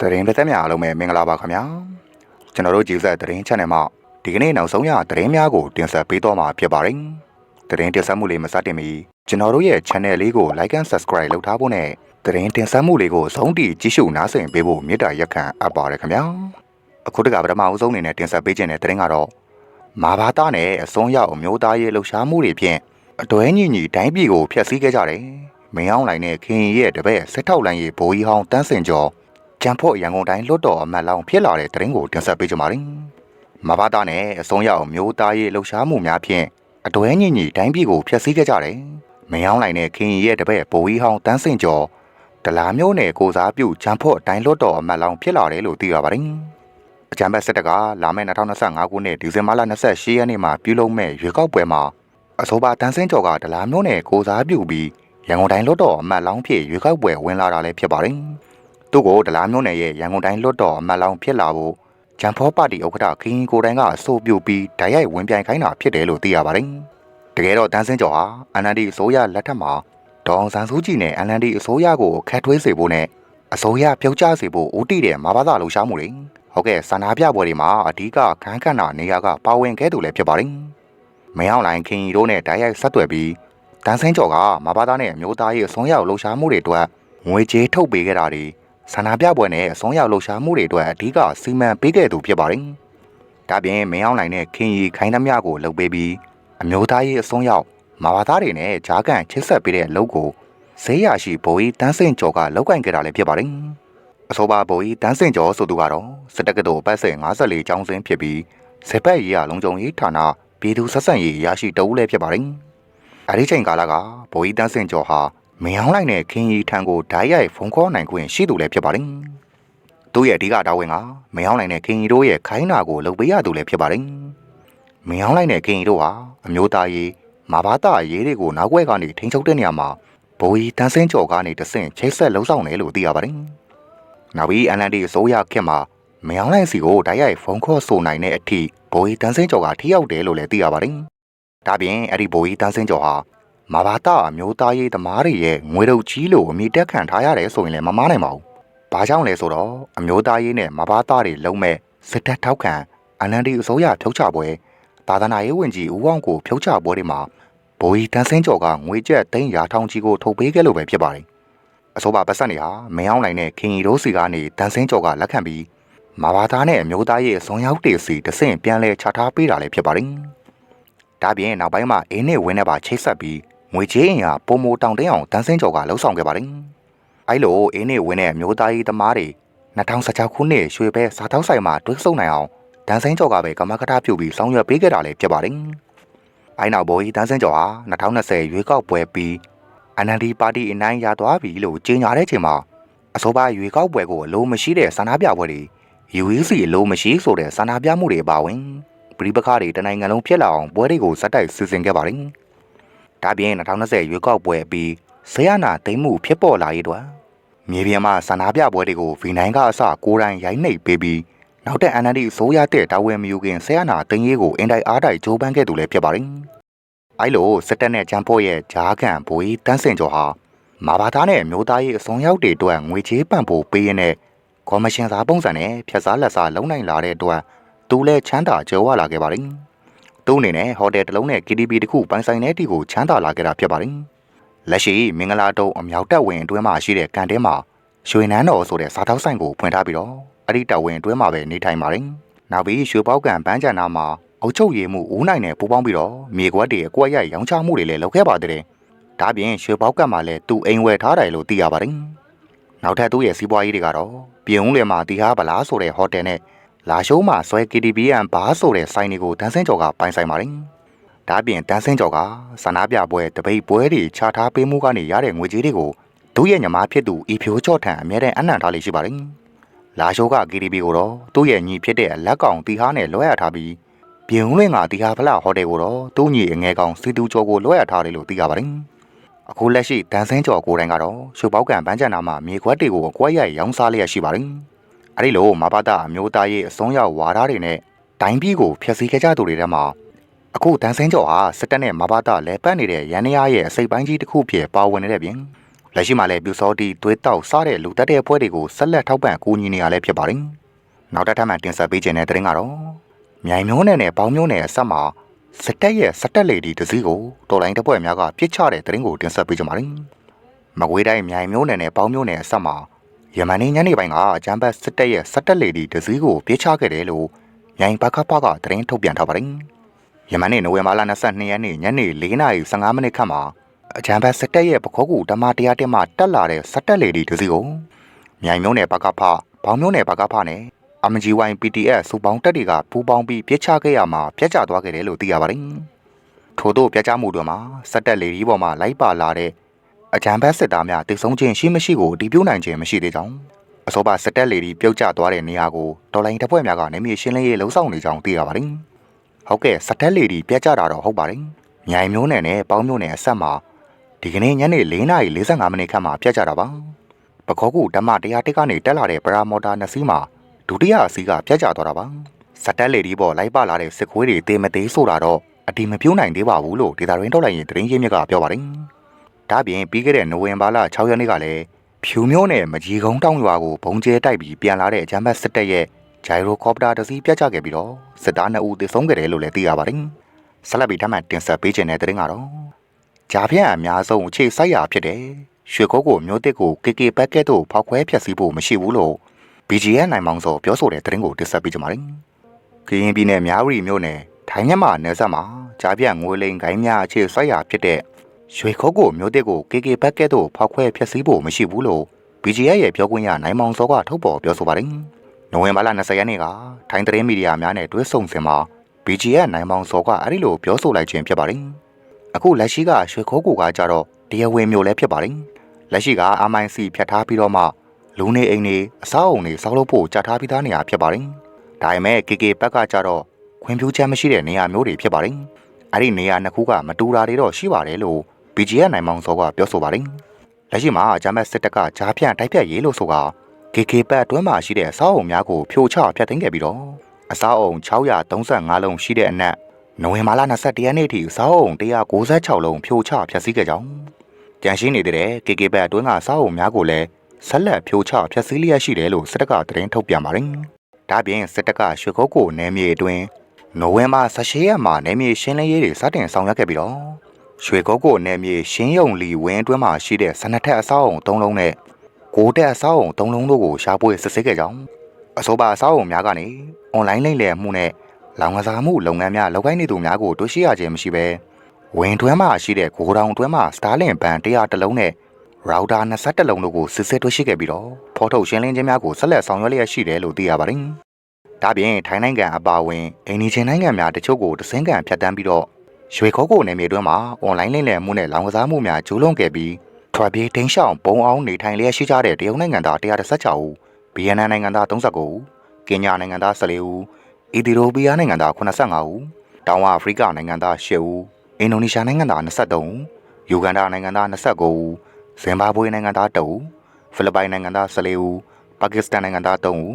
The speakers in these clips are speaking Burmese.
တရင်တစ်သက်များအားလုံးပဲမင်္ဂလာပါခင်ဗျာကျွန်တော်တို့ကြည်ဆက်တရင် channel မှာဒီကနေ့နောက်ဆုံးရတရင်များကိုတင်ဆက်ပေးတော့မှာဖြစ်ပါတယ်တရင်တင်ဆက်မှုလေးမစတင်မီကျွန်တော်တို့ရဲ့ channel လေးကို like and subscribe လုပ်ထားဖို့နဲ့တရင်တင်ဆက်မှုလေးကိုဆုံးထိကြည့်ရှုနားဆင်ပေးဖို့မေတ္တာရက်ခံအပ်ပါတယ်ခင်ဗျာအခုတကပထမအဦးဆုံးအနေနဲ့တင်ဆက်ပေးခြင်းတဲ့တရင်ကတော့မာဘာတာနဲ့အစွန်းရောက်အမျိုးသားရေးလှုပ်ရှားမှုတွေဖြင့်အတွဲညီညီတိုင်းပြည်ကိုဖျက်ဆီးခဲ့ကြတယ်မင်းအောင်လိုင်နဲ့ခင်ရင်ရဲ့တပည့်စစ်ထောက်လိုင်းရဲ့ဘိုးကြီးဟောင်းတန်းစင်ကျော် ကျန်ဖို့ရန်ကုန်တိုင်းလွတ်တော်အမတ်လောင်ဖြစ်လာတဲ့တရင်ကိုတင်ဆက်ပေးကြပါမယ်။မဘာသားနဲ့အစုံရောက်မျိုးသားရေးလှုပ်ရှားမှုများဖြင့်အတွဲညင်ညီတိုင်းပြည်ကိုဖျက်ဆီးခဲ့ကြတယ်။မင်းအောင်လိုင်နဲ့ခင်ရီရဲ့တပည့်ဘိုးကြီးဟောင်းတန်းစင်ကျော်ဒလာမျိုးနဲ့ကိုစားပြုကျန်ဖို့တိုင်းလွတ်တော်အမတ်လောင်ဖြစ်လာတယ်လို့သိရပါတယ်။အကြံဘက်စစ်တကလာမယ့်2025ခုနှစ်ဒီဇင်ဘာလ28ရက်နေ့မှာပြုလုပ်မဲ့ရွေးကောက်ပွဲမှာအဆိုပါတန်းစင်ကျော်ကဒလာမျိုးနဲ့ကိုစားပြုပြီးရန်ကုန်တိုင်းလွတ်တော်အမတ်လောင်ဖြစ်ရွေးကောက်ပွဲဝင်လာတာလည်းဖြစ်ပါတယ်။ သူ့ကိုဒလားမျိုးနယ်ရဲ့ရန်ကုန်တိုင်းလွတ်တော်အမတ်လောင်ဖြစ်လာဖို့ဂျမ်ဖောပါတီဥက္ကဋ္ဌခင်းကိုတိုင်းကအဆိုပြုပြီးဓာတ်ရိုက်ဝင်ပြိုင်ခိုင်းတာဖြစ်တယ်လို့သိရပါတယ်။တကယ်တော့တန်းစင်းကျော်ဟာ NLD အစိုးရလက်ထက်မှာဒေါအောင်ဆန်းစုကြည်နဲ့ NLD အစိုးရကိုခတ်ထွေးစေဖို့နဲ့အစိုးရပြုတ်ကျစေဖို့ဦးတည်တဲ့မဘာသာလှူရှားမှုတွေဟုတ်ကဲ့ဆန္ဒပြပွဲတွေမှာအဓိကခန်းခန့်တာနေရာကပါဝင်ခဲ့သူလည်းဖြစ်ပါတယ်။မင်းအောင်လိုင်ခင်းရီတို့နဲ့ဓာတ်ရိုက်ဆက်သွယ်ပြီးတန်းစင်းကျော်ကမဘာသာနဲ့အမျိုးသားရေးအစွန်းရောက်လှူရှားမှုတွေအတွက်ငွေကြေးထုတ်ပေးခဲ့တာတွေ ဆန္ဒပြပွဲနဲ့အစွန်းရောက်လှုပ်ရှားမှုတွေအတွက်အဓိကစီမံပေးခဲ့သူဖြစ်ပါတယ်။ဒါပြင်မင်းအောင်နိုင်တဲ့ခင်ရီခိုင်းသမျှကိုလှုပ်ပေးပြီးအမျိုးသားရေးအစွန်းရောက်မာဘာသားတွေနဲ့ဂျားကန်ချစ်ဆက်ပေးတဲ့အလုပ်ကိုဈေးရရှိဘိုးကြီးတန်းစင်ကျော်ကလောက်ကင်ခဲ့တာလည်းဖြစ်ပါတယ်။အဆိုပါဘိုးကြီးတန်းစင်ကျော်ဆိုသူကတော့စစ်တက္ကသိုလ်ပတ်စင်54ကျောင်းစင်းဖြစ်ပြီးစေပတ်ရေးရလုံခြုံရေးဌာနပြည်သူဆက်ဆံရေးရရှိတအုပ်လည်းဖြစ်ပါတယ်။အဲဒီချိန်ကာလကဘိုးကြီးတန်းစင်ကျော်ဟာ မင်းအောင်လိုက်နဲ့ခင်းရီထံကိုဓာတ်ရိုက်ဖုန်းခေါ်နိုင်ခွင့်ရှိသူလည်းဖြစ်ပါတယ်။သူ့ရဲ့အဓိကတာဝန်ကမင်းအောင်လိုက်နဲ့ခင်းရီတို့ရဲ့ခိုင်းနာကိုလုပ်ပေးရသူလည်းဖြစ်ပါတယ်။မင်းအောင်လိုက်နဲ့ခင်းရီတို့ဟာအမျိုးသားရေးမာဘာတာရေးတွေကိုနောက်ွယ်ကနေထိန်းချုပ်တဲ့နေရာမှာဘိုးကြီးတန်းစင်းကျော်ကနေတဆင့်ချိတ်ဆက်လှုပ်ဆောင်တယ်လို့သိရပါတယ်။နောက်ပြီး NLD အစိုးရခေတ်မှာမင်းအောင်လိုက်စီကိုဓာတ်ရိုက်ဖုန်းခေါ်ဆိုနိုင်တဲ့အထိဘိုးကြီးတန်းစင်းကျော်ကထိရောက်တယ်လို့လည်းသိရပါတယ်။ဒါပြင်အဲ့ဒီဘိုးကြီးတန်းစင်းကျော်ဟာ မာဘာတာအမျိုးသားရေးသမားတွေရဲ့ငွေတုပ်ကြီးလို့အမိတက်ခံထားရတယ်ဆိုရင်လည်းမမားနိုင်ပါဘူး။ဘာကြောင့်လဲဆိုတော့အမျိုးသားရေးနဲ့မာဘာတာတွေလုံးမဲ့စစ်တပ်ထောက်ခံအန်လန်ဒီအစိုးရဖြုတ်ချပွဲသာသနာရေးဝန်ကြီးဦးအောင်ကိုဖြုတ်ချပွဲတွေမှာဘိုးကြီးတန်းစင်းကျော်ကငွေကျပ်သိန်းရာထောင်ကြီးကိုထုတ်ပေးခဲ့လို့ပဲဖြစ်ပါတယ်။အဆိုပါပတ်ဆက်နေဟာမင်းအောင်နိုင်နဲ့ခင်ရီတို့စီကနေတန်းစင်းကျော်ကလက်ခံပြီးမာဘာသားနဲ့အမျိုးသားရေးအစွန်ရောက်တေစီတဆင့်ပြန်လဲချထားပေးတာလည်းဖြစ်ပါတယ်။ဒါပြင်နောက်ပိုင်းမှာအင်းနဲ့ဝင်းနဲ့ပါချိတ်ဆက်ပြီး ငွေချေးရင်ဟာပုံမတောင်တင်းအောင်တန်းစင်းကျော်ကလှုပ်ဆောင်ခဲ့ပါတယ်။အဲလိုအင်းနေဝင်းတဲ့မျိုးသားရေးသမားတွေ2016ခုနှစ်ရွှေဘဲစားတောက်ဆိုင်မှာတွဲဆုံနိုင်အောင်တန်းစင်းကျော်ကပဲကမကထပြုတ်ပြီးဆောင်ရွက်ပေးခဲ့တာလည်းဖြစ်ပါတယ်။အဲနောက်ဘော်ကြီးတန်းစင်းကျော်ဟာ2020ရွေးကောက်ပွဲပြီး NLD ပါတီအနိုင်ရသွားပြီလို့ကြေညာတဲ့ချိန်မှာအဆိုပါရွေးကောက်ပွဲကိုအလို့မရှိတဲ့ဆန္ဒပြပွဲတွေ UEC အလို့မရှိဆိုတဲ့ဆန္ဒပြမှုတွေပါဝင်ပြည်ပခါတွေတနိုင်ငံလုံးဖြစ်လာအောင်ပွဲတွေကိုစက်တိုက်စီစဉ်ခဲ့ပါတယ်။ ဒါပြင်2020ရွေးကောက်ပွဲပြီးဇယနာသိမ်းမှုဖြစ်ပေါ်လာရေးအတွက်မြေပြင်မှာဆန္ဒပြပွဲတွေကို V9 ကအစကိုယ်တိုင်ရိုက်နှိပ်ပေးပြီးနောက်တဲ့ NLD အစိုးရတဲ့တာဝန်မယူခင်ဇယနာသိမ်းရေးကိုအင်တိုက်အားတိုက်ကြိုးပမ်းခဲ့သူလည်းဖြစ်ပါတယ်။အဲလိုစစ်တပ်နဲ့ဂျမ်ဖို့ရဲ့ဂျားကန်ဘွေတန်းစင်ကျော်ဟာမာဘာသားနဲ့မျိုးသားရေးအစုံရောက်တွေအတွက်ငွေချေးပံ့ပိုးပေးရင်းနဲ့ကော်မရှင်သားပုံစံနဲ့ဖြတ်စားလက်စားလုံနိုင်လာတဲ့အတွက်သူလည်းချမ်းသာကြွယ်ဝလာခဲ့ပါတယ်။ သူ့အနေနဲ့ဟိုတယ်တစ်လုံးနဲ့ KTV တစ်ခုပိုင်ဆိုင်တဲ့တီကိုချမ်းသာလာခဲ့တာဖြစ်ပါတယ်။လက်ရှိမင်္ဂလာတုံးအမြောက်တပ်ဝင်အတွင်းမှာရှိတဲ့ကန်တဲမှာရွှေနန်းတော်ဆိုတဲ့စားတောက်ဆိုင်ကိုဖွင့်ထားပြီးတော့အဲ့ဒီတပ်ဝင်အတွင်းမှာပဲနေထိုင်ပါတယ်။နောက်ပြီးရွှေပေါကန်ဘန်းချန်နာမှာအုတ်ချုပ်ရည်မှုဦးနိုင်နဲ့ပူးပေါင်းပြီးတော့မြေကွက်တွေအကွက်ရိုက်ရောင်းချမှုတွေလည်းလုပ်ခဲ့ပါသေးတယ်။ဒါပြင်ရွှေပေါကန်မှာလည်းသူ့အိမ်ဝယ်ထားတယ်လို့သိရပါတယ်။နောက်ထပ်သူ့ရဲ့စီးပွားရေးတွေကတော့ပြင်ဦးလယ်မှာတီဟာဗလားဆိုတဲ့ဟိုတယ်နဲ့ လာရှိုးမှာဆွဲ KTBN ဘားဆိုတဲ့ဆိုင်တွေကိုတန်းစင်းကျော်ကပိုင်ဆိုင်ပါတယ်။ဒါပြင်တန်းစင်းကျော်ကဆန္ဒပြပွဲတပိတ်ပွဲတွေခြားထားပေးမှုကနေရတဲ့ငွေကြေးတွေကိုသူ့ရဲ့ညီမဖြစ်သူအီဖြိုးချော့ထံအမြဲတမ်းအနံ့ထားလေးရှိပါတယ်။လာရှိုးက KTB ကိုတော့သူ့ရဲ့ညီဖြစ်တဲ့လက်ကောင်တီဟာနဲ့လွှဲရထားပြီးပြင်ဦးလင်းကတီဟာဖလာဟိုတယ်ကိုတော့သူ့ညီအငယ်ကောင်စီတူကျော်ကိုလွှဲရထားတယ်လို့သိရပါတယ်။အခုလက်ရှိတန်းစင်းကျော်ကိုယ်တိုင်ကတော့ရွှေပေါကန်ပန်းချန်နာမှာမြေခွက်တွေကိုအကွက်ရိုက်ရောင်းစားလျက်ရှိပါတယ်။ အဲဒီလိုမဘာတာအမျိုးသားရေးအစွန်းရောက်ဝါဒတွေနဲ့တိုင်းပြည်ကိုဖျက်ဆီးခဲ့ကြသူတွေထဲမှာအခုတန်းစင်းကျော်ဟာစစ်တပ်နဲ့မဘာတာလဲပတ်နေတဲ့ရန်နရားရဲ့အစိပ်ပိုင်းကြီးတစ်ခုဖြစ်ပါဝင်နေတဲ့ပြင်လက်ရှိမှာလည်းပြူစောတီသွေးတောက်စားတဲ့လူတက်တဲ့အဖွဲ့တွေကိုဆက်လက်ထောက်ပံ့ကူညီနေရလဲဖြစ်ပါတယ်။နောက်တစ်ထပ်မှတင်ဆက်ပေးခြင်းတဲ့သတင်းကတော့မြိုင်မျိုးနယ်နဲ့ပေါင်းမျိုးနယ်အဆက်မှာစစ်တပ်ရဲ့စစ်တပ်လေဒီတစည်းကိုတော်လိုင်းတပ်ဖွဲ့များကပြစ်ချတဲ့သတင်းကိုတင်ဆက်ပေးကြပါမယ်။မကွေးတိုင်းမြိုင်မျိုးနယ်နဲ့ပေါင်းမျိုးနယ်အဆက်မှာ ယမန်နေ့ညနေပိုင်းကအကြမ်းဖက်စစ်တပ်ရဲ့စစ်တပ်လေဒီတစည်းကိုပြစ်ချခဲ့တယ်လို့မြိုင်ဘကဖကသတင်းထုတ်ပြန်ထားပါတယ်။ယမန်နေ့နိုဝင်ဘာလ22ရက်နေ့ညနေ4:15မိနစ်ခန့်မှာအကြံဖက်စစ်တပ်ရဲ့ပခောကူဓမ္မတရားတက်မှတက်လာတဲ့စက်တက်လေဒီတစီကိုမြိုင်မျိုးနယ်ဘကဖဘောင်မျိုးနယ်ဘကဖနဲ့ MGY PTS စူပေါင်းတက်တွေကပူးပေါင်းပြီးပြစ်ချခဲ့ရမှာပြက်ကျသွားခဲ့တယ်လို့သိရပါတယ်။ထို့သောပြက်ကျမှုတွေမှာစက်တက်လေဒီပေါ်မှာလိုက်ပါလာတဲ့ အကြံဖက်စစ်သားများတိတ်ဆုံးခြင်းရှိမရှိကိုအတည်ပြုနိုင်ခြင်းမရှိသေးကြောင်းအစောပါစက်တက်လေဒီပြုတ်ကျသွားတဲ့နေရာကိုတော်လိုင်းတပ်ဖွဲ့များကနေမြေရှင်းလင်းရေးလှုံ့ဆော်နေကြောင်းသိရပါတယ်။ဟုတ်ကဲ့စက်တက်လေဒီပြက်ကျတာတော့ဟုတ်ပါတယ်။မြိုင်မျိုးနယ်နဲ့ပေါင်းမျိုးနယ်အဆက်မှာဒီကနေ့ညနေ4:45မိနစ်ခန့်မှာပြတ်ကြတာပါပခောကူဓမ္မတရားတက်ကနေတက်လာတဲ့ပရာမော်တာနှစ်စီးမှာဒုတိယအစီးကပြတ်ကျသွားတာပါစက်တက်လေဒီပေါ်လိုက်ပါလာတဲ့စစ်ခွေးတွေတေးမသေးဆိုတာတော့အတိမပြုံးနိုင်သေးပါဘူးလို့ဒေတာရင်းထုတ်လိုက်ရင်သတင်းရင်းမြစ်ကပြောပါတယ် ဒါပြင်ပြီးခဲ့တဲ့နိုဝင်ဘာလ6ရက်နေ့ကလည်းဖြူမျိုးနဲ့မကြီးကုန်းတောင်ရွာကိုဘုံကျဲတိုက်ပြီးပြန်လာတဲ့အကြမ်းဖက်စစ်တပ်ရဲ့ဂျိုင်ရိုကော်ပတာတစ်စီးပြတ်ကျခဲ့ပြီးတော့စစ်သား2ဦးသေဆုံးခဲ့တယ်လို့လည်းသိရပါတယ်ဆက်လက်ပြီးထပ်မံတင်ဆက်ပေးခြင်းတဲ့သတင်းကတော့ဂျာဖြန့်အများဆုံးအခြေစိုက်ရာဖြစ်တယ်။ရွှေကုတ်ကိုမျိုးတစ်ကို KK ဘက်ကက်တို့ဖောက်ခွဲဖျက်ဆီးဖို့မရှိဘူးလို့ BGN နိုင်မောင်စောပြောဆိုတဲ့သတင်းကိုတင်ဆက်ပေးကြပါမယ်။ကရင်ပြည်နယ်မြားဝတီမြို့နယ်ထိုင်းမြန်မာနယ်စပ်မှာဂျာဖြန့်ငွေလိန်ဂိုင်းများအခြေစိုက်ရာဖြစ်တဲ့ ရွှေကုတ်ကိုမျိုးတစ်ကို KK ဘက်ကက်တို့ဖောက်ခွဲဖျက်ဆီးဖို့မရှိဘူးလို့ BGN ရဲ့ပြောခွင့်ရနိုင်မောင်စောကထုတ်ပေါ်ပြောဆိုပါတယ်။နိုဝင်ဘာလ20ရက်နေ့ကထိုင်းသတင်းမီဒီယာများနဲ့တွဲဆုံစင်မှာ BGN နိုင်မောင်စောကအဲ့ဒီလိုပြောဆိုလိုက်ခြင်းဖြစ်ပါတယ်။အခုလက်ရှိကရွှေခိုးကူကကြတော့တရားဝင်မျိုးလည်းဖြစ်ပါတယ်။လက်ရှိက MIC ဖြတ်ထားပြီးတော့မှလူနေအိမ်တွေအစားအုံတွေစောက်လို့ဖို့ကြာထားပြီးသားနေရာဖြစ်ပါတယ်။ဒါပေမဲ့ KK ဘက်ကကြတော့ခွင့်ပြုချက်မရှိတဲ့နေရာမျိုးတွေဖြစ်ပါတယ်။အဲ့ဒီနေရာနှစ်ခုကမတူတာတွေတော့ရှိပါတယ်လို့ BGN နိုင်မောင်စောကပြောဆိုပါတယ်။လက်ရှိမှာဂျမတ်စစ်တပ်ကဂျားဖြန့်တိုက်ဖြတ်ရေးလို့ဆိုက KK ဘက်အတွင်းမှာရှိတဲ့အစားအုံများကိုဖြိုချဖျက်သိမ်းခဲ့ပြီးတော့အစားအုံ635လုံးရှိတဲ့အနက်နိုဝင်ဘာလ21ရက်နေ့ထိစောင်းအုံ196လုံးဖြိုချဖျက်ဆီးခဲ့ကြောင်းကြံရှိနေတဲ့ KK ဘက်အတွင်းကစောင်းအုံများကိုလည်းဆက်လက်ဖြိုချဖျက်ဆီးလျက်ရှိတယ်လို့စစ်တပ်ကသတင်းထုတ်ပြန်ပါတယ်။ဒါပြင်စစ်တပ်ကရွှေကုတ်ကိုနယ်မြေအတွင်းနိုဝင်ဘာ18ရက်မှာနယ်မြေရှင်းလင်းရေးတွေစတင်ဆောင်ရွက်ခဲ့ပြီးတော့ ရွှေကုတ်ကိုနယ်မြေရှင်းယုံလီဝင်းအတွင်းမှာရှိတဲ့စနက်ထက်အဆောက်အုံ3လုံးနဲ့ကိုတက်အဆောက်အုံ3လုံးတို့ကိုရှာဖွေစစ်ဆေးခဲ့ကြောင်းအဆိုပါအဆောက်အုံများကနေအွန်လိုင်းလိမ့်လည်မှုနဲ့လောင်ကစားမှုလုပ်ငန်းများလုပ်ကိုင်းနေသူများကိုတွေ့ရှိရခြင်းမရှိဘဲဝင်တွဲမှာရှိတဲ့ဂိုဒေါင်တွဲမှာ Starlink ဘန်100တလုံးနဲ့ router 20လုံးတို့ကိုစစ်စစ်တွေ့ရှိခဲ့ပြီးတော့ဖော်ထုတ်ရှင်းလင်းခြင်းများကိုဆက်လက်ဆောင်ရွက်လျက်ရှိတယ်လို့သိရပါတယ်။ဒါပြင်ထိုင်းနိုင်ငံအပါအဝင်အိန္ဒိယနိုင်ငံများတချို့ကိုတစင်းကန်ဖြတ်တန်းပြီးတော့ ရွှေခိုးကိုနယ်မြေတွင်းမှာအွန်လိုင်းလိမ့်လည်မှုနဲ့လောင်ကစားမှုများကျူးလွန်ခဲ့ပြီးထွက်ပြေးထိန်းရှောင်ပုံအောင်နေထိုင်လျက်ရှိကြတဲ့တရုတ်နိုင်ငံသား116ဦးဗီယက်နမ်နိုင်ငံသား39ဦးကင်ညာနိုင်ငံသား14ဦးအီသီယိုးပီးယားနိုင်ငံသား85ဦးတောင်အာဖရိကနိုင်ငံသား10ဦးအင်ဒိုနီးရှားနိုင်ငံသား23ဦးယူဂန်ဒါနိုင်ငံသား29ဦးဇင်ဘာဘွေနိုင်ငံသား2ဦးဖိလစ်ပိုင်နိုင်ငံသား14ဦးပါကစ္စတန်နိုင်ငံသား3ဦး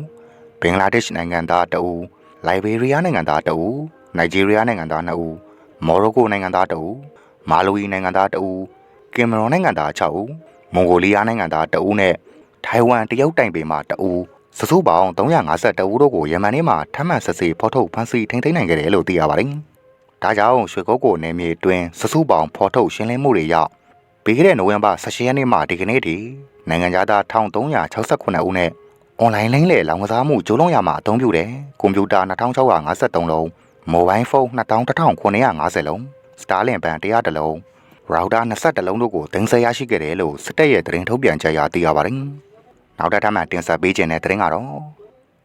ဘင်္ဂလားဒေ့ရှ်နိုင်ငံသား2ဦးလိုက်ဘေးရီးယားနိုင်ငံသား2ဦးနိုင်ဂျီးရီးယားနိုင်ငံသား2ဦး မော်ရိုကိုနိုင်ငံသား2ဦးမာလိုဝီနိုင်ငံသား2ဦးကင်မရွန်နိုင်ငံသား6ဦးမွန်ဂိုလီးယားနိုင်ငံသား2ဦးနဲ့ထိုင်ဝမ်တရုတ်တိုင်ပေမှာ2ဦးစစုပေါင်း352ဦးတို့ကိုယမန်နေ့မှာထပ်မံစစ်ဆေးဖော်ထုတ်ဖမ်းဆီးထိန်းသိမ်းနိုင်ခဲ့တယ်လို့သိရပါတယ်။ဒါကြောင့်ရွှေကုတ်ကိုနယ်မြေတွင်စစုပေါင်းဖော်ထုတ်ရှင်းလင်းမှုတွေရောက်ပြီးခဲ့တဲ့နိုဝင်ဘာ18ရက်နေ့မှဒီကနေ့ထိနိုင်ငံသား1368ဦးနဲ့အွန်လိုင်းလိမ့်လေလောင်ကစားမှုကျိုးလုံးရမှာအသုံးပြုတယ်ကွန်ပျူတာ2653လုံး မိုဘိုင်းဖုန်း2950လုံးစတားလင်ဘန်100လုံးရော်တာ21လုံးတို့ကိုတင်ဆက်ရရှိခဲ့တယ်လို့စစ်တပ်ရဲ့သတင်းထုတ်ပြန်ချက်အရသိရပါတယ်။နောက်တစ်ထပ်မှတင်ဆက်ပေးခြင်းတဲ့သတင်းကတော့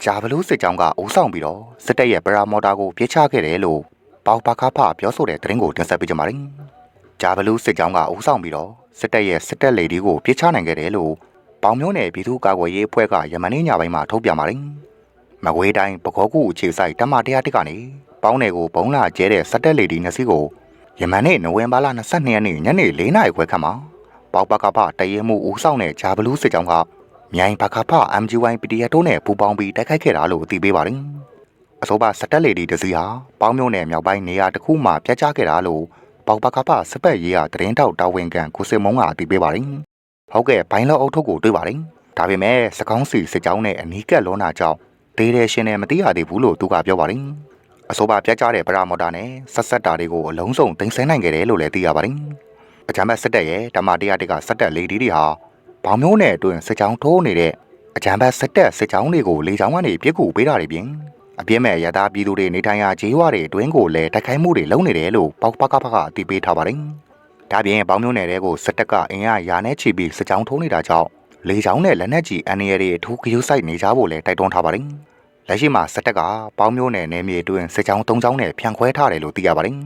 ဂျာဘလူးစစ်ကြောင်းကအိုးဆောင်ပြီးတော့စစ်တပ်ရဲ့ပရာမော်တာကိုပြစ်ချခဲ့တယ်လို့ပေါပါကားဖပြောဆိုတဲ့သတင်းကိုတင်ဆက်ပေးကြပါမယ်။ဂျာဘလူးစစ်ကြောင်းကအိုးဆောင်ပြီးတော့စစ်တပ်ရဲ့စစ်တပ်လေဒီကိုပြစ်ချနိုင်ခဲ့တယ်လို့ပေါင်မျိုးနယ်ပြည်သူ့ကာကွယ်ရေးအဖွဲ့ကယမန်နေ့ညပိုင်းမှာထုတ်ပြန်ပါတယ်။မကွေးတိုင်းပကောကူအခြေဆိုင်တမတရားတစ်ကနေ ပေါင်းနယ်ကိုဘုံလာကျဲတဲ့စစ်တပ်လေဒီနှစ်စီးကိုယမန်နေ့နိုဝင်ဘာလ22ရက်နေ့ညနေ4နာရီခွဲခန့်မှာပေါပကဖတရဲမှုဦးဆောင်တဲ့ဂျာဘလူးစစ်ကြောင်းကမြိုင်ဘကဖ MGY PDF တို့နဲ့ပူးပေါင်းပြီးတိုက်ခိုက်ခဲ့တာလို့သိပေးပါတယ်။အဆိုပါစတက်လေဒီတစီဟာပေါင်းမြို့နယ်မြောက်ပိုင်းနေရာတစ်ခုမှာပြတ်ကျခဲ့တာလို့ပေါပကဖစစ်ပတ်ရေးရသတင်းတောက်တာဝန်ခံကိုစစ်မုံကသိပေးပါတယ်။ဟုတ်ကဲ့ဘိုင်းလောအုပ်ထုပ်ကိုတွေ့ပါတယ်ဒါပေမဲ့စကောင်းစီစစ်ကြောင်းနဲ့အနီးကပ်လောနာကြောင့်ဒေးတယ်ရှင်နဲ့မသိရသေးဘူးလို့သူကပြောပါတယ် အဆိုပါပြတ်ကြတဲ့ပရာမော်တာနဲ့ဆက်ဆက်တာတွေကိုအလုံးစုံတင်ဆက်နိုင်ခဲ့တယ်လို့လည်းသိရပါတယ်အကြမ်းဖက်စစ်တပ်ရဲ့ဓမ္မတရားတွေကစစ်တပ်လေဒီတွေဟာဘောင်မျိုးနဲ့အတွင်စစ်ကြောင်းထိုးနေတဲ့အကြမ်းဖက်စစ်တပ်စစ်ကြောင်းတွေကိုလေကြောင်းကနေပြစ်ကူပေးတာတွေပြင်အပြစ်မဲ့ရသားပြည်သူတွေနေထိုင်ရာခြေဝါတွေအတွင်းကိုလည်းတိုက်ခိုက်မှုတွေလုပ်နေတယ်လို့ပေါက်ပကဖကအတည်ပြုထားပါတယ်ဒါပြင်ဘောင်မျိုးနယ်တွေကိုစစ်တပ်ကအင်အားရာနဲ့ချီပြီးစစ်ကြောင်းထိုးနေတာကြောင့်လေကြောင်းနဲ့လက်နက်ကြီးအန်ရီတွေအထူးဂရုစိုက်နေကြဖို့လည်းတိုက်တွန်းထားပါတယ် လက်ရှိမှာစစ်တပ်ကပေါင်းမျိုးနယ်နယ်မြေအတွင်းစစ်ကြောင်း၃ကြောင်းနဲ့ဖြန့်ခွဲထားတယ်လို့သိရပါတယ်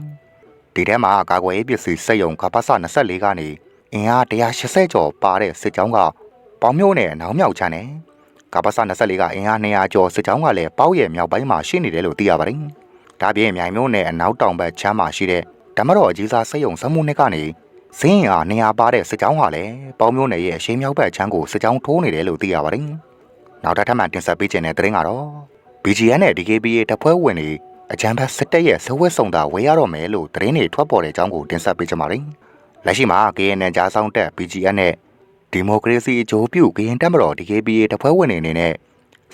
ဒီထဲမှာကာကွယ်ရေးပစ္စည်းစက်ရုံကပ္ပစ24ကနေအင်အား180ကျော်ပါတဲ့စစ်ကြောင်းကပေါင်းမျိုးနယ်အနောက်မြောက်ချမ်းနဲ့ကပ္ပစ24ကအင်အား200ကျော်စစ်ကြောင်းကလည်းပေါက်ရဲ့မြောက်ပိုင်းမှာရှိနေတယ်လို့သိရပါတယ်ဒါပြင်မြိုင်မျိုးနယ်အနောက်တောင်ဘက်ချမ်းမှာရှိတဲ့ဓမ္မတော်အကြီးစားစက်ရုံစမှုနှစ်ကနေစင်းအားနေရာပါတဲ့စစ်ကြောင်းဟာလည်းပေါင်းမျိုးနယ်ရဲ့အရှိမြောက်ဘက်ချမ်းကိုစစ်ကြောင်းထိုးနေတယ်လို့သိရပါတယ်။နောက်တစ်ထပ်မှတင်ဆက်ပေးခြင်းတဲ့သတင်းကတော့ BGN နဲ့ DKBA တပ်ဖွဲ့ဝင်တွေအကြမ်းဖက်စစ်တပ်ရဲ့ဇဝတ်ဆောင်တာဝေရတော့မယ်လို့သတင်းတွေထွက်ပေါ်တဲ့အကြောင်းကိုတင်ဆက်ပေးကြပါမယ်။လက်ရှိမှာ KNN ကြားဆောင်တက် BGN နဲ့ဒီမိုကရေစီအကျိုးပြုကရင်တပ်မတော် DKBA တပ်ဖွဲ့ဝင်တွေအနေနဲ့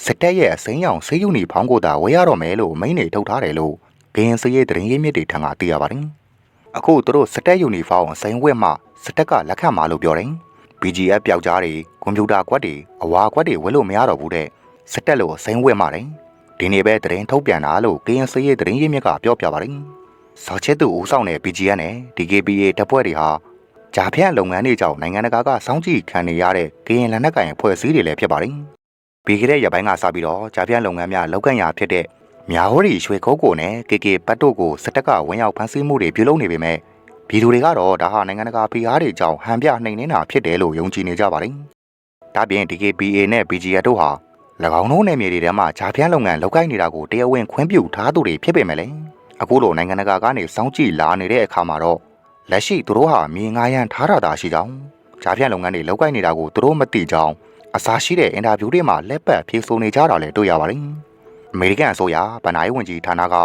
စစ်တပ်ရဲ့အစိမ်းရောင်ဆေးယူနီဖောင်းကိုသာဝေရတော့မယ်လို့မိန့်နေထုတ်ထားတယ်လို့ကရင်စရေးသတင်းရင်းမြစ်တွေထံကသိရပါတယ်။အခုသူတို့စစ်တပ်ယူနီဖောင်းအစိမ်းဝက်မှစစ်တပ်ကလက်ခံမှာလို့ပြောတယ်။ BGF ပျောက်ကြားတွေကွန်ပျူတာကွက်တွေအဝါကွက်တွေဝယ်လို့မရတော့ဘူးတဲ့စစ်တပ်လို့အစိမ်းဝက်မှတယ်။ ဒီနေ့ပဲသတင်းထုတ်ပြန်တာလို့ကရင်စရေးသတင်းရင်းမြစ်ကပြောပြပါတယ်။စောချစ်သူဦးဆောင်တဲ့ BGF နဲ့ DKBA တပ်ဖွဲ့တွေဟာဂျာဖြန့်လုပ်ငန်းတွေကြောင့်နိုင်ငံတကာကစောင့်ကြည့်ခံနေရတဲ့ကရင်လက်နက်ကိုင်အဖွဲ့အစည်းတွေလည်းဖြစ်ပါတယ်။ပြီးခဲ့တဲ့ရက်ပိုင်းကစပြီးတော့ဂျာဖြန့်လုပ်ငန်းများလောက်ကန်ရာဖြစ်တဲ့မြာဝရီရွှေကုတ်ကိုနဲ့ KK ပတ်တို့ကိုစစ်တပ်ကဝင်ရောက်ဖမ်းဆီးမှုတွေပြုလုပ်နေပေမဲ့ပြည်သူတွေကတော့ဒါဟာနိုင်ငံတကာဖိအားတွေကြောင့်ဟန်ပြနှိမ်နေတာဖြစ်တယ်လို့ယုံကြည်နေကြပါတယ်။ဒါပြင် DKBA နဲ့ BGA တို့ဟာ၎ င်းတို့နယ်မြေတွေထဲမှာဂျာဖြန့်လုပ်ငန်းလုပ်ကိုင်နေတာကိုတရားဝင်ခွင့်ပြုထားသူတွေဖြစ်ပေမဲ့လည်းအခုလိုနိုင်ငံတကာကနေစောင့်ကြည့်လာနေတဲ့အခါမှာတော့လက်ရှိသူတို့ဟာမြေငါးရန်ထားတာသာရှိကြောင်းဂျာဖြန့်လုပ်ငန်းတွေလုပ်ကိုင်နေတာကိုသူတို့မသိကြောင်းအစားရှိတဲ့အင်တာဗျူးတွေမှာလက်ပတ်ဖြေဆိုနေကြတာလည်းတွေ့ရပါတယ်။အမေရိကန်အစိုးရဗဏ္ဍာရေးဝန်ကြီးဌာနက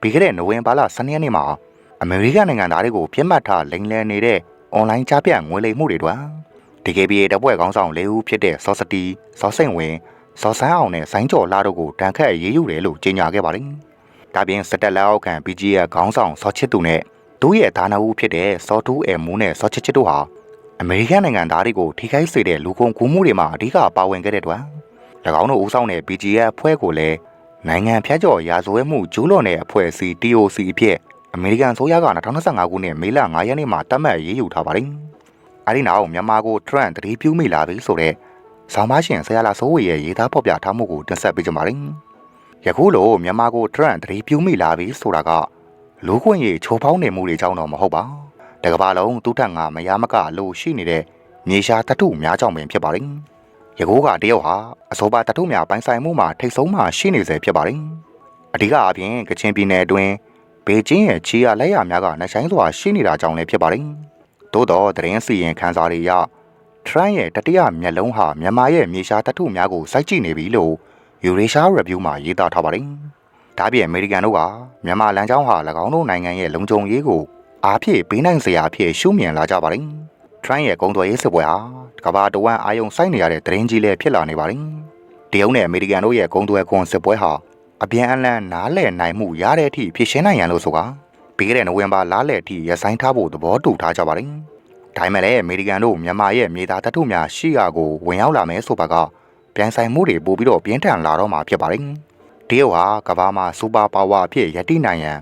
ပြီးခဲ့တဲ့နိုဝင်ဘာလ12ရက်နေ့မှာအမေရိကန်နိုင်ငံသားတွေကိုပြစ်မှတ်ထားလိမ်လည်နေတဲ့အွန်လိုင်းကြားပြငွေလိမ်မှုတွေတွင် DKBA တပ်ဖွဲ့ခေါင်းဆောင်၄ဦးဖြစ်တဲ့စောစတီစောစိန်ဝင်း စောဆန်းအောင်နဲ့ဆိုင်းကျော်လာတို့ကိုတန်ခတ်ရေးယူတယ်လို့ကြေညာခဲ့ပါတယ်။ဒါပြင်စတက်လက်အောက်ခံ BGA ခေါင်းဆောင်စောချစ်သူနဲ့သူ့ရဲ့ဒါနာဦးဖြစ်တဲ့စောတူးအဲမူးနဲ့စောချစ်ချစ်တို့ဟာအမေရိကန်နိုင်ငံသားတွေကိုထိခိုက်စေတဲ့လူကုန်ကူးမှုတွေမှာအဓိကပါဝင်ခဲ့တဲ့အတွက်၎င်းတို့ဦးဆောင်တဲ့ BGA အဖွဲ့ကိုလည်းနိုင်ငံဖြတ်ကျော်ရာဇဝဲမှုကျူးလွန်တဲ့အဖွဲ့အစည်း TOC အဖြစ်အမေရိကန်ဆိုရက2025ခုနှစ်မေလ9ရက်နေ့မှာတတ်မှတ်ရေးယူထားပါတယ်။အဲဒီနောက်မြန်မာကို Trump တတိပြုမိလာပြီဆိုတော့ ဆောင်းပါရှင်ဆရာလာစိုးဝေရဲ့ရေးသားဖော်ပြထားမှုကိုတင်ဆက်ပေးကြပါမယ်။ယခုလိုမြန်မာကို Trump တတိပြုမိလာပြီဆိုတာကလူခွင့်ရေးချိုးဖောင်းနေမှုတွေကြောင့်တော့မဟုတ်ပါ။တကဘာလုံးသူ့ထက်ငါမရမကလို့ရှိနေတဲ့မြေရှားတထုများကြောင့်ပင်ဖြစ်ပါတယ်။ယကိုးကတရုတ်ဟာအစောပါတထုများပိုင်ဆိုင်မှုမှာထိတ်ဆုံးမှရှိနေစေဖြစ်ပါတယ်။အဓိကအပြင်ကချင်ပြည်နယ်အတွင်းဘေကျင်းရဲ့ချီရလက်ရများကနှဆိုင်စွာရှိနေတာကြောင့်လည်းဖြစ်ပါတယ်။သို့တော့သတင်းစီရင်ခန်းစာတွေအရ ထရန့်ရဲ့တတိယမျက်လုံးဟာမြန်မာရဲ့မြေရှားတထုများကိုစိုက်ကြည့်နေပြီလို့ Eurasia Review မှာရေးသားထားပါတယ်။ဒါပြင်အမေရိကန်တို့ကမြန်မာလမ်းကြောင်းဟာ၎င်းတို့နိုင်ငံရဲ့လုံခြုံရေးကိုအားဖြည့်ပေးနိုင်စရာအဖြစ်ရှုမြင်လာကြပါတယ်။ထရန့်ရဲ့ကုံသွယ်ရေးစစ်ပွဲဟာကမ္ဘာတဝန်းအာယုံစိုက်နေရတဲ့သတင်းကြီးလည်းဖြစ်လာနေပါတယ်။တရုတ်နဲ့အမေရိကန်တို့ရဲ့ကုံသွယ်ခွန်စစ်ပွဲဟာအပြန်အလှန်နားလည်နိုင်မှုရတဲ့အထိဖြစ်ရှင်းနိုင်ရန်လို့ဆိုကပြီးခဲ့တဲ့နိုဝင်ဘာလလယ်အထိရဆိုင်ထားဖို့သဘောတူထားကြပါတယ်။ ဒါပေမဲ့လည်းအမေရိကန်တို့မြန်မာရဲ့မြေသားတထုများရှိရာကိုဝင်ရောက်လာမယ်ဆိုပါကပြန်ဆိုင်မှုတွေပို့ပြီးတော့ပြင်းထန်လာတော့မှာဖြစ်ပါတယ်။တရုတ်ဟာကမ္ဘာမှာစူပါပါဝါအဖြစ်ရည်တည်နိုင်ရန်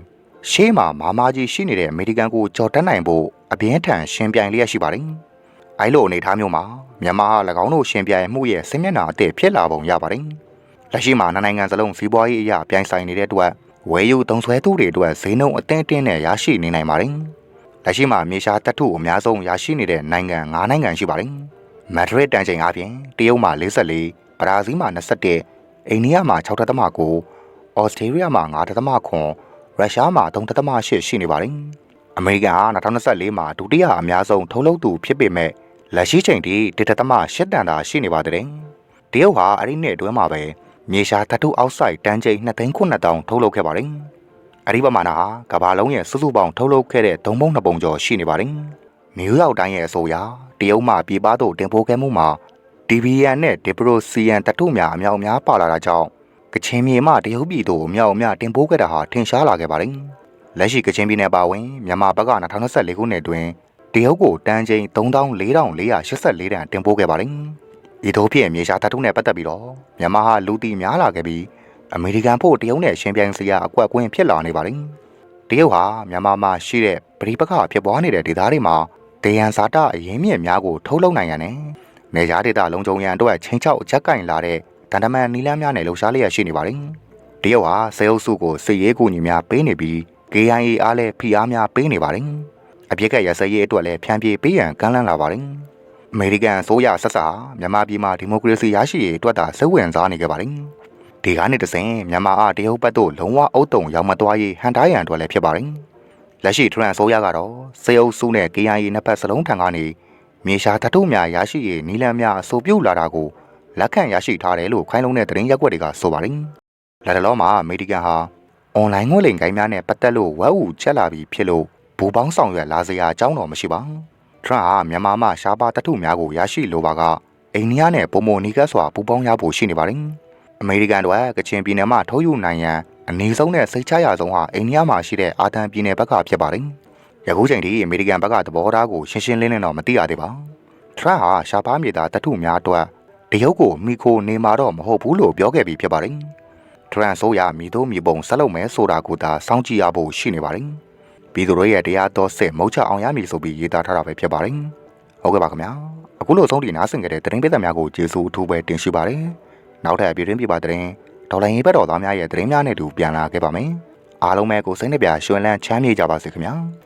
ရှေးမှာမာမာကြီးရှိနေတဲ့အမေရိကန်ကိုကြော်တက်နိုင်ဖို့အပြင်းထန်ရှင်ပြိုင်လျက်ရှိပါတယ်။အဲလိုအနေအထားမျိုးမှာမြန်မာဟာ၎င်းတို့ရှင်ပြိုင်မှုရဲ့စင်မျက်နှာအသစ်ဖြစ်လာပုံရပါတယ်။လက်ရှိမှာနိုင်ငံစလုံးစီးပွားရေးအရာပြိုင်ဆိုင်နေတဲ့အတွက်ဝယ်ယူသုံးစွဲသူတွေအတွက်ဈေးနှုန်းအသင့်တင်းနဲ့ရရှိနေနိုင်ပါတယ်။ လက်ရှိမှာမြေရှားတပ်ထုအများဆုံးရရှိနေတဲ့နိုင်ငံ၅နိုင်ငံရှိပါတယ်။မက်ဒရစ်တန်ချိန်အပြင်တရုတ်မှာ44၊ဘရာဇီးမှာ21အိန္ဒိယမှာ6.9ဩစတြေးလျမှာ9.9ရုရှားမှာ3.8ရှိနေပါတယ်။အမေရိကန်ဟာ2024မှာဒုတိယအများဆုံးထုတ်လုပ်သူဖြစ်ပေမဲ့လက်ရှိချိန်ထိ1.8တန်သာရှိနေပါတယ်။တရုတ်ဟာအဲ့ဒီနှစ်အတွင်းမှာပဲမြေရှားဓာတုအောက်ဆိုက်တန်းချိန်2သိန်း9000ထုတ်လုပ်ခဲ့ပါတယ်။ အဲဒီပမာဏဟာကမ္ဘာလုံးရဲ့စုစုပေါင်းထုတ်လုပ်ခဲ့တဲ့သုံးပုံနှစ်ပုံကျော်ရှိနေပါတယ်။နယူးယောက်တိုင်းရဲ့အဆိုအရတရုတ်မှပြည်ပသို့တင်ပို့ခဲ့မှုမှာ DBN နဲ့ Diprosian တထုများအများအများပါလာတာကြောင့်ကချင်ပြည်မှတရုတ်ပြည်သို့အများအများတင်ပို့ခဲ့တာဟာထင်ရှားလာခဲ့ပါတယ်။လက်ရှိကချင်ပြည်နယ်ပါဝင်မြန်မာဘက်က2024ခုနှစ်တွင်တရုတ်ကိုတန်းချိန်3484တန်တင်ပို့ခဲ့ပါတယ်။ဤသို့ဖြင့်မြေရှားတထုနဲ့ပတ်သက်ပြီးတော့မြန်မာဟာလူတီများလာခဲ့ပြီး အမေရိကန်ဖို့တရုတ်နဲ့ရှင်ပြိုင်စရာအကွက်ကွင်းဖြစ်လာနေပါတယ်။တရုတ်ဟာမြန်မာမှာရှိတဲ့ပရိပခဖြစ်ပွားနေတဲ့ဒေသတွေမှာဒေယန်ဇာတအရင်းမြစ်များကိုထုတ်လုပ်နိုင်ရန်နဲ့နေကြားဒေသလုံခြုံရန်အတွက်ချင်းချောက်အချက်ကင်လာတဲ့တန်တမန်နီလန်းများနဲ့လှုပ်ရှားလျက်ရှိနေပါတယ်။တရုတ်ဟာစေအုပ်စုကိုစစ်ရေးကူညီများပေးနေပြီး KIA အားလည်းဖိအားများပေးနေပါတယ်။အပြစ်ကရစရေးအတွက်လည်းဖြန့်ပြေးပေးရန်ကမ်းလှမ်းလာပါတယ်။အမေရိကန်အစိုးရဆက်စာမြန်မာပြည်မှာဒီမိုကရေစီရရှိရေးအတွက်သာစိတ်ဝင်စားနေကြပါတယ်။ ဒီကနေတစဉ်မြန်မာအားတရုတ်ဘက်သို့လုံးဝအုပ်တုံရောက်မသွားရေးဟန်တားရန်အတွက်လည်းဖြစ်ပါတယ်။လက်ရှိထရန်အစိုးရကတော့စေအုပ်စုနဲ့ KIA နှစ်ဖက်စလုံးထံကနေမြေရှားတထုများရရှိရေးနီလန်းများအဆိုပြုလာတာကိုလက်ခံရရှိထားတယ်လို့ခိုင်လုံတဲ့သတင်းရက်ွက်တွေကဆိုပါတယ်။လက်တလုံးမှာအမေရိကန်ဟာအွန်လိုင်းငွေလိမ်ကိုင်းများနဲ့ပတ်သက်လို့ဝက်ဥချက်လာပြီးဖြစ်လို့ဘူပေါင်းဆောင်ရွက်လာစရာအကြောင်းတော့မရှိပါဘူး။ထရန့်ဟာမြန်မာမှရှားပါတထုများကိုရရှိလိုပါကအိန္ဒိယနဲ့ပုံမနီကတ်စွာပူပေါင်းရဖို့ရှိနေပါတယ်။ အမေရိကန်တို့ကကချင်ပြည်နယ်မှာထုတ်ယူနိုင်ရန်အနည်းဆုံးနဲ့စိတ်ချရဆုံးဟာအိန္ဒိယမှာရှိတဲ့အာသံပြည်နယ်ဘက်ကဖြစ်ပါတယ်။ယခုချိန်ထိအမေရိကန်ဘက်ကသဘောထားကိုရှင်းရှင်းလင်းလင်းတော့မသိရသေးပါဘူး။ထရန့်ဟာရှားပါမြေသားတထုများအတွက်တရုတ်ကိုမိခိုနေမှာတော့မဟုတ်ဘူးလို့ပြောခဲ့ပြီးဖြစ်ပါတယ်။ထရန့်ဆိုရမိတို့မိပုံဆက်လုပ်မယ်ဆိုတာကိုသာစောင့်ကြည့်ရဖို့ရှိနေပါတယ်။ပြည်သူတို့ရဲ့တရားတော်စစ်မုတ်ချအောင်ရမည်ဆိုပြီးရေးသားထားတာပဲဖြစ်ပါတယ်။ဟုတ်ကဲ့ပါခင်ဗျာ။အခုလိုဆုံးဒီနားဆင်ကြတဲ့သတင်းပေးသက်များကိုကျေးဇူးအထူးပဲတင်ရှိပါတယ်။ နောက်ထပ်ပြည်တွင်းပြည်ပသတင်းဒေါ်လာရင်းဘက်တော်သားများရဲ့သတင်းများနဲ့တူပြန်လာခဲ့ပါမယ်။အားလုံးပဲကိုစိတ်နှပြရွှင်လန်းချမ်းမြေ့ကြပါစေခင်ဗျာ။